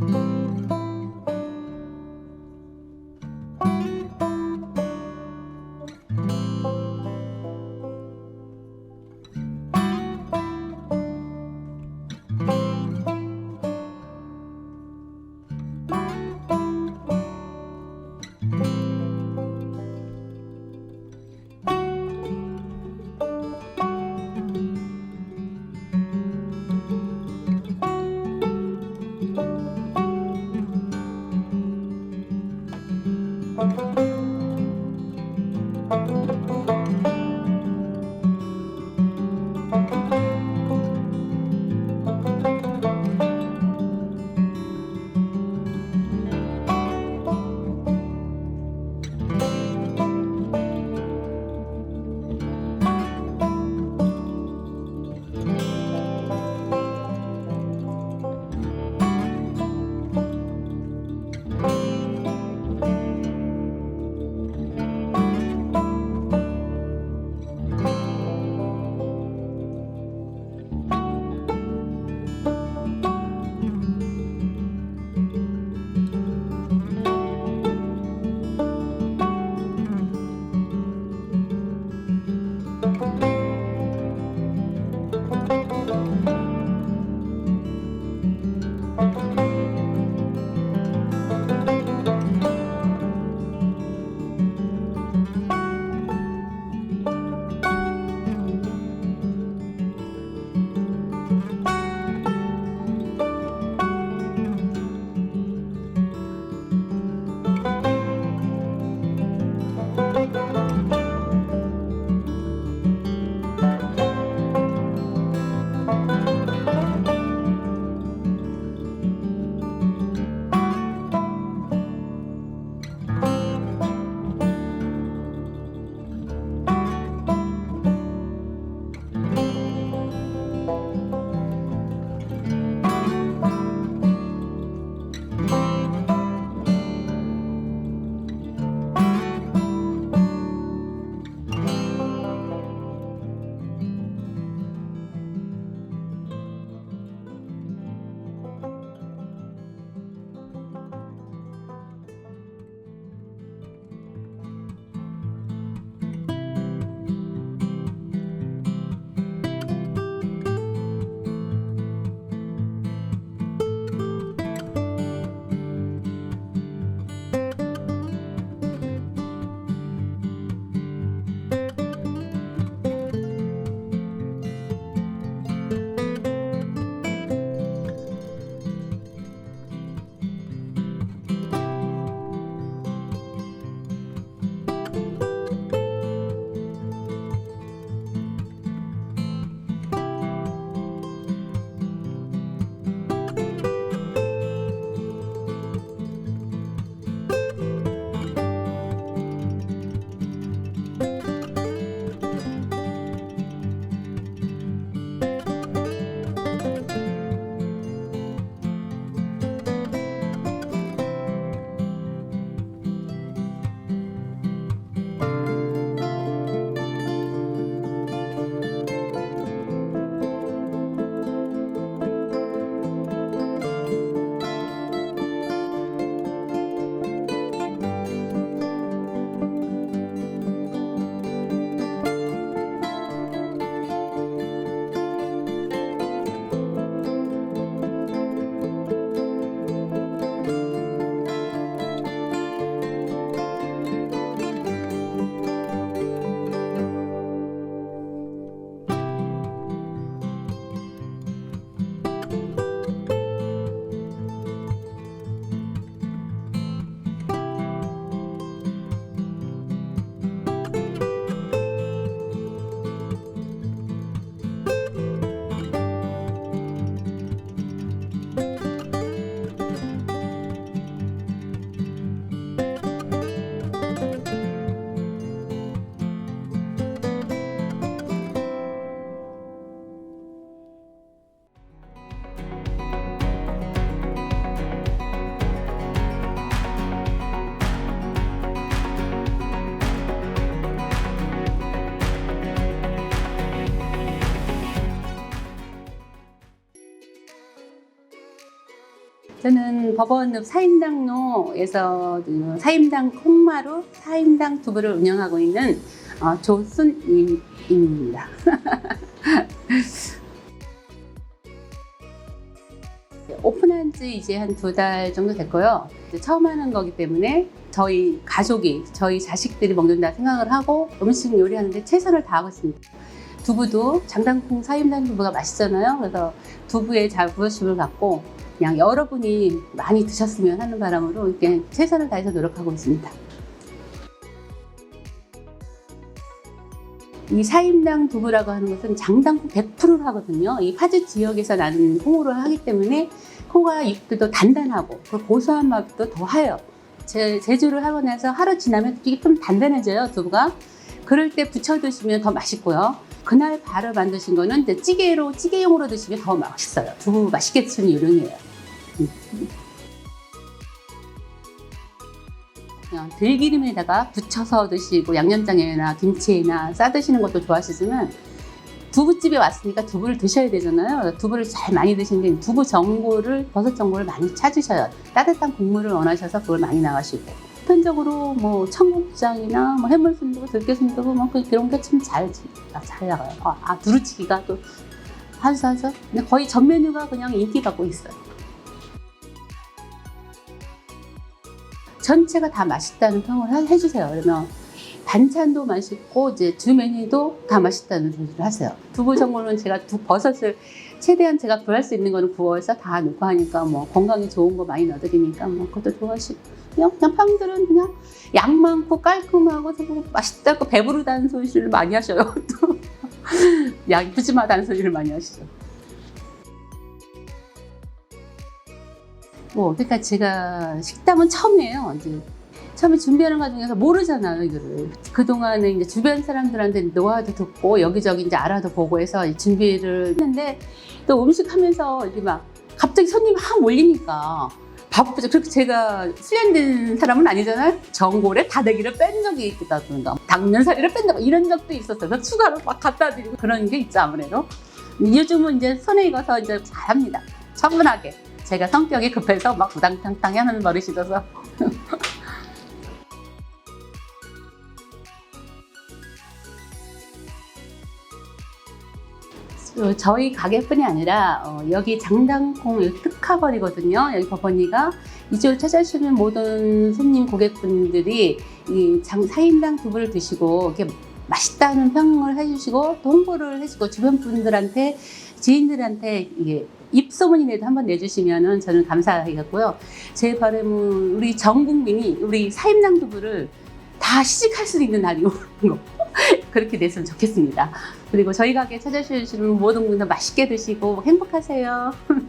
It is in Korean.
Mm-hmm. 저는 법원 사임당로에서 그 사임당 콩마루 사임당 두부를 운영하고 있는 어, 조순임입니다. 오픈한 지 이제 한 두 달 정도 됐고요. 처음 하는 거기 때문에 저희 가족이, 저희 자식들이 먹는다 생각을 하고 음식 요리하는데 최선을 다하고 있습니다. 두부도 장당콩 사임당 두부가 맛있잖아요. 그래서 두부에 자부심을 갖고 그냥 여러분이 많이 드셨으면 하는 바람으로 이렇게 최선을 다해서 노력하고 있습니다. 이 사임당 두부라고 하는 것은 장당콩 100%를 하거든요. 이 파주 지역에서 나는 콩으로 하기 때문에 콩과 육도 단단하고 그 고소한 맛도 더해요. 제, 제주를 하고 나서 하루 지나면 이게 좀 단단해져요, 두부가. 그럴 때 부쳐 드시면 더 맛있고요. 그날 바로 만드신 거는 찌개로, 찌개용으로 드시면 더 맛있어요. 두부 맛있게 드시는 요령이에요. 음. 그냥 들기름에다가 부쳐서 드시고 양념장에나 김치에나 싸 드시는 것도 좋아하시지만 두부집에 왔으니까 두부를 드셔야 되잖아요. 두부를 잘 많이 드시는데 두부 전골을 버섯 전골을 많이 찾으셔요. 따뜻한 국물을 원하셔서 그걸 많이 나가시고 보편적으로 뭐 청국장이나 뭐 해물 순두부, 들깨 순두부 뭐 그- 그런 게 참 잘잘 나가요. 아, 아 두루치기가 또 하죠. 근데 거의 전 메뉴가 그냥 인기 받고 있어요. 전체가 다 맛있다는 평을 하- 해주세요. 그러면 반찬도 맛있고 이제 주 메뉴도 다 맛있다는 소리를 하세요. 두부 전골은 제가 두 버섯을 최대한 제가 구할 수 있는 거는 구워서 다 넣고 하니까 뭐 건강에 좋은 거 많이 넣어드리니까 뭐 그것도 좋아하시고 그냥 평들은 그냥 양 많고 깔끔하고 또 맛있다고 배부르다는 소리를 많이 하셔요. 또 양이 푸짐하다는 소리를 많이 하시죠. 뭐 그러니까 제가 식당은 처음이에요. 이제 처음에 준비하는 과정에서 모르잖아요, 이거를. 그동안에 이제 주변 사람들한테 노하우도 듣고 여기저기 이제 알아도 보고 해서 이 준비를 했는데 또 음식 하면서 이게 막 갑자기 손님이 확 몰리니까 바쁘죠. 그렇게 제가 수련된 사람은 아니잖아요. 전골에 다대기를 뺀 적이 있다든가 당면사리를 뺀다고 이런 적도 있었어요. 추가로 막 갖다 드리고 그런 게 있죠, 아무래도. 요즘은 이제 손에 익어서 이제 잘합니다. 차분하게. 제가 성격이 급해서 막 우당탕탕 하는 버릇이라서. 어, 저희 가게뿐이 아니라 어, 여기 장당콩 여기 특화거리거든요. 여기 법원이가 이쪽을 찾아주시는 모든 손님 고객분들이 이 장, 4인당 두부를 드시고 이렇게 맛있다는 평을 해주시고 또 홍보를 해주고 주변 분들한테 지인들한테 이게 입소문이라도 한번 내주시면은 저는 감사하겠고요. 제 바람은 우리 전 국민이 우리 사임당 두부를 다 시식할 수 있는 날이 오는 거. 그렇게 됐으면 좋겠습니다. 그리고 저희 가게 찾아주시는 모든 분들 맛있게 드시고 행복하세요.